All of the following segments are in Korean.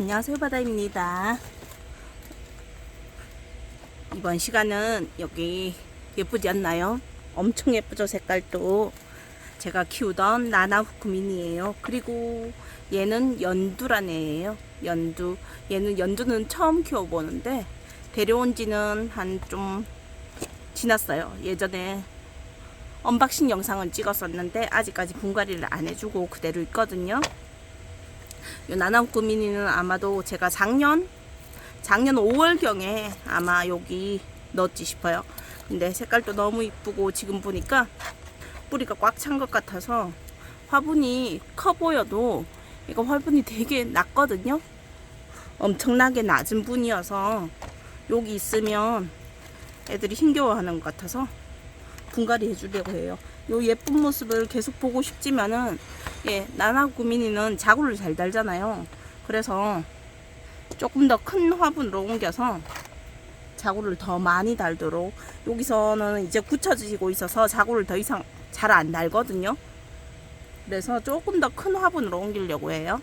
안녕하세요 바다입니다. 이번 시간은 여기 예쁘지 않나요? 엄청 예쁘죠 색깔도. 제가 키우던 나나 후크민이에요. 그리고 얘는 연두란 애예요. 연두. 얘는 연두는 처음 키워보는데 데려온 지는 한 좀 지났어요. 예전에 언박싱 영상은 찍었었는데 아직까지 분갈이를 안 해주고 그대로 있거든요 요 나나후쿠미니는 아마도 제가 작년 작년 5월경에 아마 여기 넣었지 싶어요. 근데 색깔도 너무 이쁘고 지금 보니까 뿌리가 꽉 찬 것 같아서 화분이 커 보여도 이거 화분이 되게 낮거든요. 엄청나게 낮은 분이어서 여기 있으면 애들이 힘겨워하는 것 같아서 분갈이 해주려고 해요. 요 예쁜 모습을 계속 보고 싶지만은 예, 나나구미니는 자구를 잘 달잖아요. 그래서 조금 더 큰 화분으로 옮겨서 자구를 더 많이 달도록 여기서는 이제 굳혀지고 있어서 자구를 더 이상 잘 안 달거든요. 그래서 조금 더 큰 화분으로 옮기려고 해요.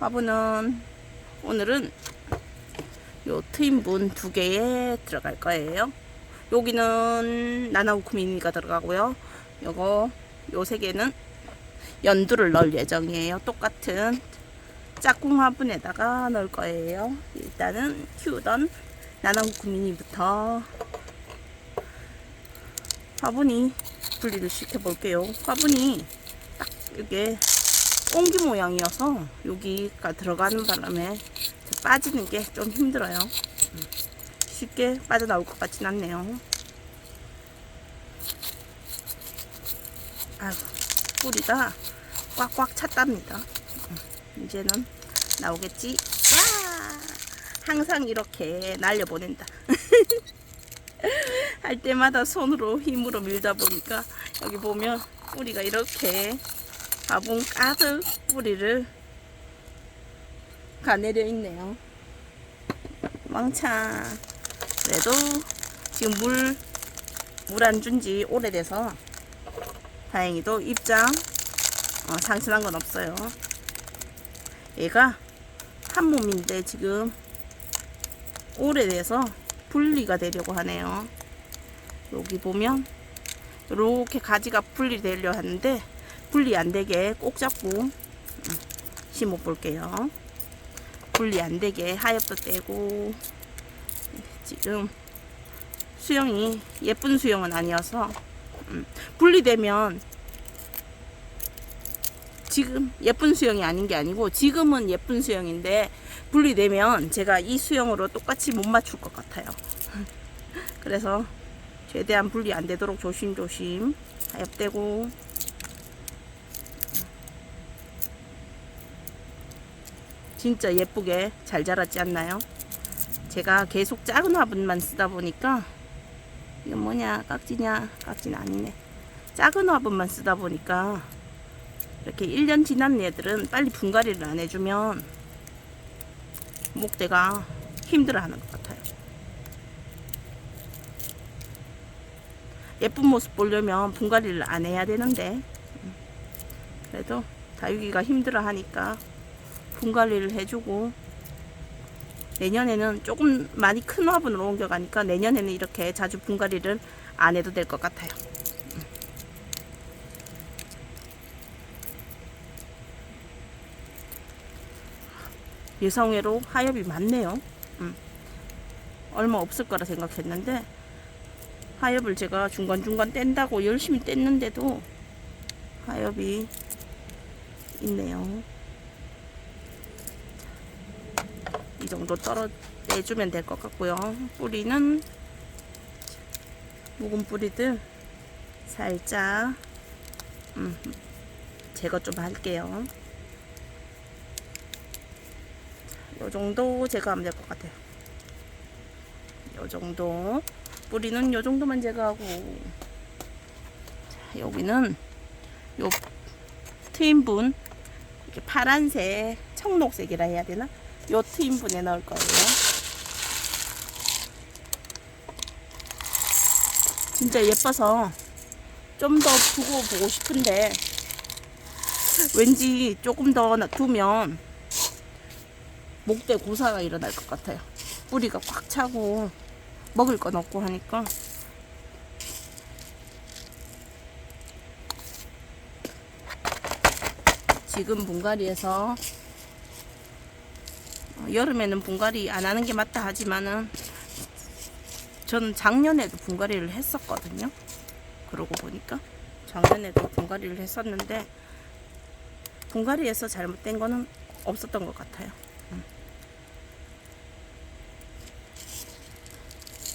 화분은 오늘은 요 트임분 두 개에 들어갈 거예요. 여기는 나나우쿠미니가 들어가고요. 요거 요 세 개는 연두를 넣을 예정이에요. 똑같은 짝꿍 화분에다가 넣을 거예요. 일단은 키우던 나나우쿠미니부터 화분이 분리를 시켜 볼게요. 화분이 딱 이게 옹기 모양이어서 여기가 들어가는 바람에 빠지는 게 좀 힘들어요. 쉽게 빠져나올 것 같진 않네요. 아이고, 뿌리가 꽉꽉 찼답니다. 음, 이제는 나오겠지? 야! 항상 이렇게 날려보낸다. 할 때마다 손으로 힘으로 밀다 보니까 여기 보면 뿌리가 이렇게 화분 가득 뿌리를 가내려 있네요. 왕창. 그래도 지금 물, 물 안 준 지 오래돼서 다행히도 입장 어, 상처난 건 없어요. 얘가 한 몸인데 지금 오래돼서 분리가 되려고 하네요. 여기 보면 이렇게 가지가 분리되려 하는데 분리 안 되게 꼭 잡고 음, 심어 볼게요. 분리 안 되게 하엽도 떼고 지금 수영이 예쁜 수영은 아니어서 음, 분리되면 지금 예쁜 수영이 아닌 게 아니고 지금은 예쁜 수영인데 분리되면 제가 이 수영으로 똑같이 못 맞출 것 같아요. 그래서 최대한 분리 안 되도록 조심조심 하엽되고 진짜 예쁘게 잘 자랐지 않나요? 제가 계속 작은 화분만 쓰다 보니까 이건 뭐냐 깍지냐? 깍지는 아니네. 작은 화분만 쓰다 보니까 이렇게 1년 지난 애들은 빨리 분갈이를 안 해주면 목대가 힘들어하는 것 같아요. 예쁜 모습 보려면 분갈이를 안 해야 되는데 음, 그래도 다육이가 힘들어하니까 분갈이를 해주고 내년에는 조금 많이 큰 화분으로 옮겨가니까 내년에는 이렇게 자주 분갈이를 안 해도 될 것 같아요. 예상외로 하엽이 많네요. 음. 얼마 없을 거라 생각했는데 하엽을 제가 중간중간 뗀다고 열심히 뗐는데도 하엽이 있네요. 이 정도 떨어 내주면 될 것 같고요. 뿌리는 묵은 뿌리들 살짝 음, 제거 좀 할게요. 요 정도 제거하면 될 것 같아요. 요 정도 뿌리는 요 정도만 제거하고 자, 여기는 요 트임분 이렇게 파란색 청록색이라 해야 되나? 요 트임분에 넣을 거예요. 진짜 예뻐서 좀 더 두고 보고 싶은데 왠지 조금 더 두면 목대 고사가 일어날 것 같아요. 뿌리가 꽉 차고 먹을 건 없고 하니까 지금 분갈이에서 어, 여름에는 분갈이 안 하는 게 맞다 하지만은 저는 작년에도 분갈이를 했었거든요. 그러고 보니까 작년에도 분갈이를 했었는데 분갈이에서 잘못된 거는 없었던 것 같아요. 음.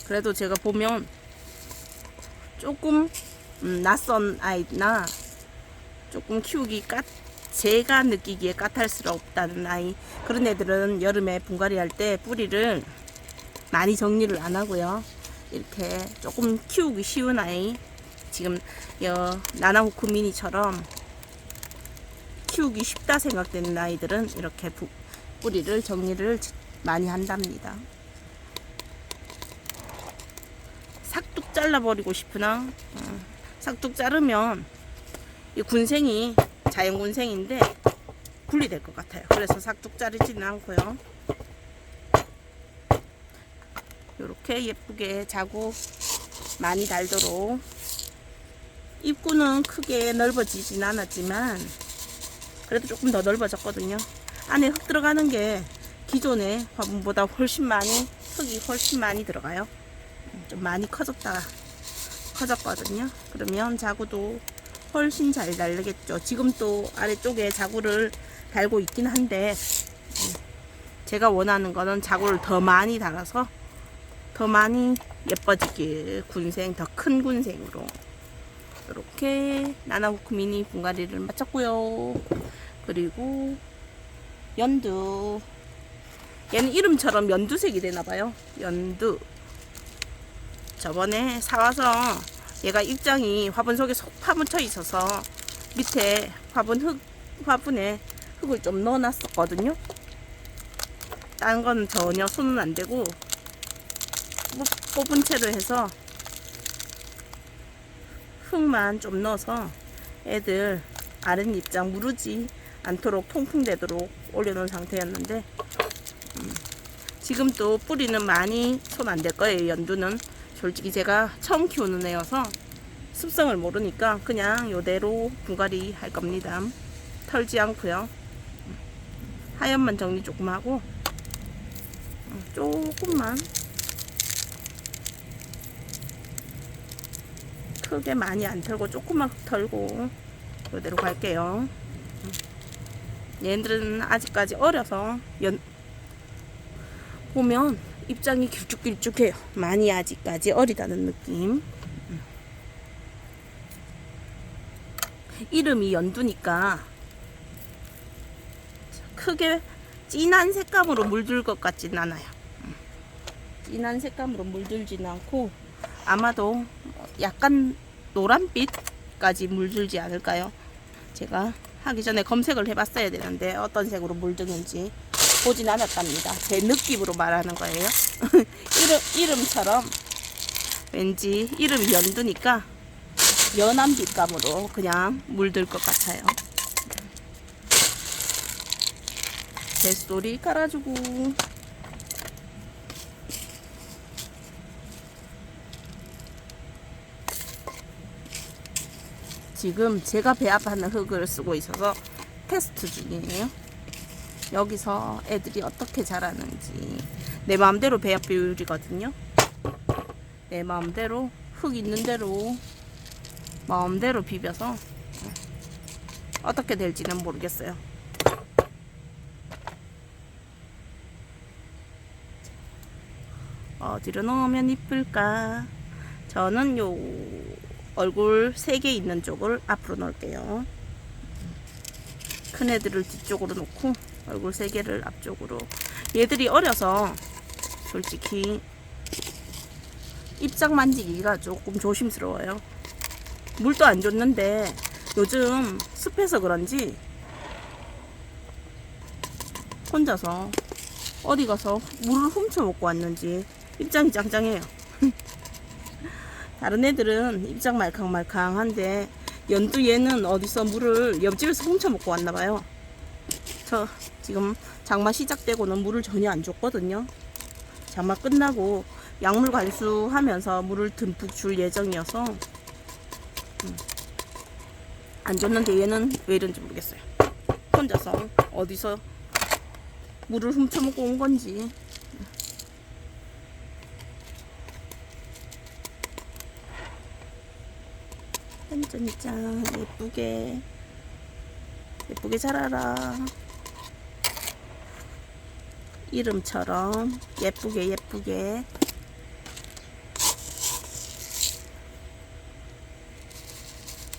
그래도 제가 보면 조금 음, 낯선 아이나 조금 키우기 까 제가 느끼기에 까탈스럽다는 아이 그런 애들은 여름에 분갈이 할 때 뿌리를 많이 정리를 안 하고요. 이렇게 조금 키우기 쉬운 아이 지금 여 나나호크 미니처럼 키우기 쉽다 생각되는 아이들은 이렇게 부- 뿌리를 정리를 많이 한답니다. 삭둑 잘라버리고 싶으나 어, 삭둑 자르면 이 군생이 자연 군생인데 분리될 것 같아요. 그래서 삭둑 자르지는 않고요. 이렇게 예쁘게 자구 많이 달도록 입구는 크게 넓어지진 않았지만 그래도 조금 더 넓어졌거든요. 안에 흙 들어가는 게 기존의 화분보다 훨씬 많이 흙이 훨씬 많이 들어가요. 좀 많이 커졌다 커졌거든요. 그러면 자구도 훨씬 잘 달리겠죠. 지금 또 아래쪽에 자구를 달고 있긴 한데 음, 제가 원하는 거는 자구를 더 많이 달아서 더 많이 예뻐지길 군생 더 큰 군생으로 이렇게 나나후크 미니 분갈이를 마쳤고요. 그리고 연두 얘는 이름처럼 연두색이 되나봐요. 연두 저번에 사와서 얘가 입장이 화분 속에 속 파묻혀 있어서 밑에 화분 흙 화분에 흙을 좀 넣어놨었거든요. 다른 거는 전혀 손은 안 대고 뽑- 뽑은 채로 해서 흙만 좀 넣어서 애들 아랫 입장 무르지 않도록 통풍되도록 올려놓은 상태였는데 음, 지금 또 뿌리는 많이 손안댈 거예요 연두는 솔직히 제가 처음 키우는 애여서 습성을 모르니까 그냥 요대로 분갈이 할 겁니다. 털지 않고요. 음, 하얀만 정리 조금 하고 음, 조금만 크게 많이 안 털고 조금만 털고 이대로 갈게요. 얘들은 아직까지 어려서 연 보면 입장이 길쭉길쭉해요. 많이 아직까지 어리다는 느낌. 이름이 연두니까 크게 진한 색감으로 물들 것 같진 않아요. 진한 색감으로 물들지는 않고 아마도 약간 노란빛까지 물들지 않을까요? 제가 하기 전에 검색을 해봤어야 되는데 어떤 색으로 물드는지 보진 않았답니다. 제 느낌으로 말하는 거예요. 이름, 이름처럼 왠지 이름이 연두니까 연한 빛감으로 그냥 물들 것 같아요. 뱃소리 깔아주고 지금 제가 배합하는 흙을 쓰고 있어서 테스트 중이에요. 여기서 애들이 어떻게 자라는지 내 마음대로 배합 비율이거든요. 내 마음대로 흙 있는 대로 마음대로 비벼서 어떻게 될지는 모르겠어요. 어디로 넣으면 이쁠까? 저는 요 얼굴 3개 있는 쪽을 앞으로 넣을게요. 큰 애들을 뒤쪽으로 놓고 얼굴 3개를 앞쪽으로. 얘들이 어려서 솔직히 입장 만지기가 조금 조심스러워요. 물도 안 줬는데 요즘 습해서 그런지 혼자서 어디 가서 물을 훔쳐 먹고 왔는지 입장이 짱짱해요. 다른 애들은 입장 말캉말캉한데 연두 얘는 어디서 물을 옆집에서 훔쳐 먹고 왔나 봐요. 저 지금 장마 시작되고는 물을 전혀 안 줬거든요. 장마 끝나고 약물 관수하면서 물을 듬뿍 줄 예정이어서 음. 안 줬는데 얘는 왜 이런지 모르겠어요. 혼자서 어디서 물을 훔쳐먹고 온 건지. 짠짠짠 예쁘게 예쁘게 자라라 이름처럼 예쁘게 예쁘게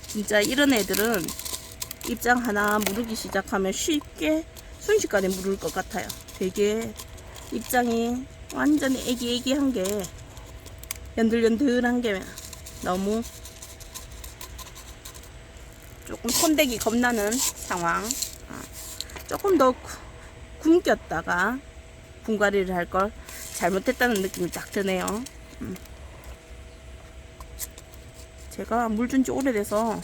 진짜 이런 애들은 입장 하나 무르기 시작하면 쉽게 순식간에 무를 것 같아요 되게 입장이 완전히 애기애기한 게 연들연들한 게 너무 조금 손대기 겁나는 상황. 어, 조금 더 구- 굶겼다가 분갈이를 할 걸 잘못했다는 느낌이 딱 드네요. 음. 제가 물 준 지 오래돼서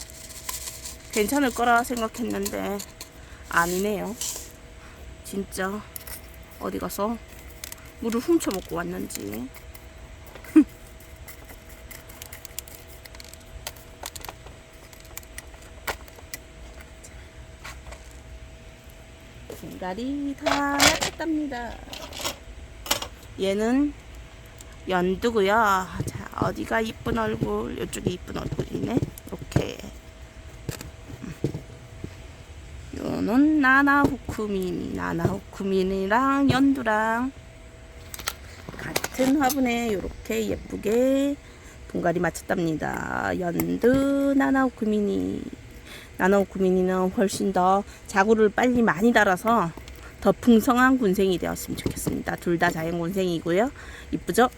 괜찮을 거라 생각했는데 아니네요. 진짜 어디 가서 물을 훔쳐 먹고 왔는지. 분갈이 다 마쳤답니다. 얘는 연두고요. 자, 어디가 이쁜 얼굴? 이쪽이 이쁜 얼굴이네. 이렇게. 요는 나나후쿠민, 나나후쿠민이랑 연두랑 같은 화분에 이렇게 예쁘게 분갈이 마쳤답니다. 연두, 나나후쿠민이. 나노구민이는 훨씬 더 자구를 빨리 많이 달아서 더 풍성한 군생이 되었으면 좋겠습니다. 둘 다 자연 군생이고요. 이쁘죠?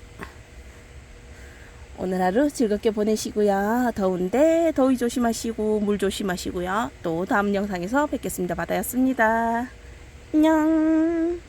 오늘 하루 즐겁게 보내시고요. 더운데 더위 조심하시고 물 조심하시고요. 또 다음 영상에서 뵙겠습니다. 바다였습니다. 안녕.